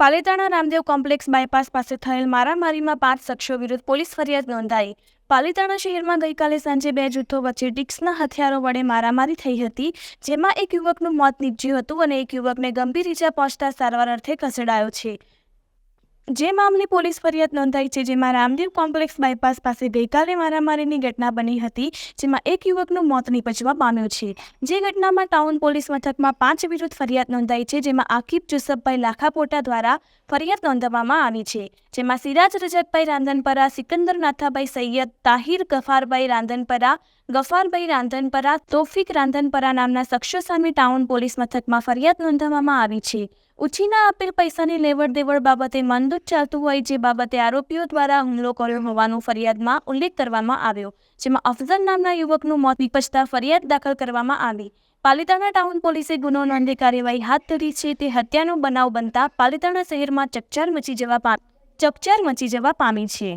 Palitana Ramdev complex bypass પાસે થયેલ મારામારીમાં પાંચ શખ્સો વિરુદ્ધ પોલીસ ફરિયાદ નોંધાઈ. પાલીતાણા શહેરમાં ગઈકાલે સાંજે બે જૂથો વચ્ચે ડિક્સના હથિયારો વડે મારામારી થઈ હતી, જેમાં એક યુવકનું મોત નીપજ્યું હતું અને એક યુવકને ગંભીર ઈજા પહોંચતા સારવાર અર્થે ખસેડાયો છે. જે મામલે પોલીસ ફરિયાદ નોંધાઈ છે, જેમાં રામદેવ કોમ્પ્લેક્સ બાયપાસ પાસે ગઈકાલે મારામારીની ઘટના બની હતી, જેમાં એક યુવકનું મોત નીપજવા પામ્યું છે. જે ઘટનામાં ટાઉન પોલીસ મથકમાં પાંચ વિરુદ્ધ ફરિયાદ નોંધાઈ છે, જેમાં આકિબ જુસફભાઈ લાખાપોટા દ્વારા ફરિયાદ નોંધવામાં આવી છે. જેમાં સિરાજ રજતભાઈ રાંધનપરા, સિકંદર નાથાભાઈ સૈયદ, તાહિર ગફારભાઈ રાંધનપરા ગફારભાઈ રાંધનપરા, તોફિક રાંધનપરા નામના શખ્સો સામે ટાઉન પોલીસ મથકમાં ફરિયાદ નોંધવામાં આવી છે. ઉછીના આપેલ પૈસાની લેવડ દેવડ બાબતે મંદુક ચાલતું હોય જે બાબતે આરોપીઓ દ્વારા હુમલો કર્યો હોવાનો ફરિયાદમાં ઉલ્લેખ કરવામાં આવ્યો, જેમાં અફઝલ નામના યુવકનું મોત નિપજતા ફરિયાદ દાખલ કરવામાં આવી. પાલિતાણા ટાઉન પોલીસે ગુનો નોંધી કાર્યવાહી હાથ ધરી છે તે હત્યાનો બનાવ બનતા પાલિતાણા શહેરમાં ચકચાર મચી જવા ચકચાર મચી જવા પામી છે.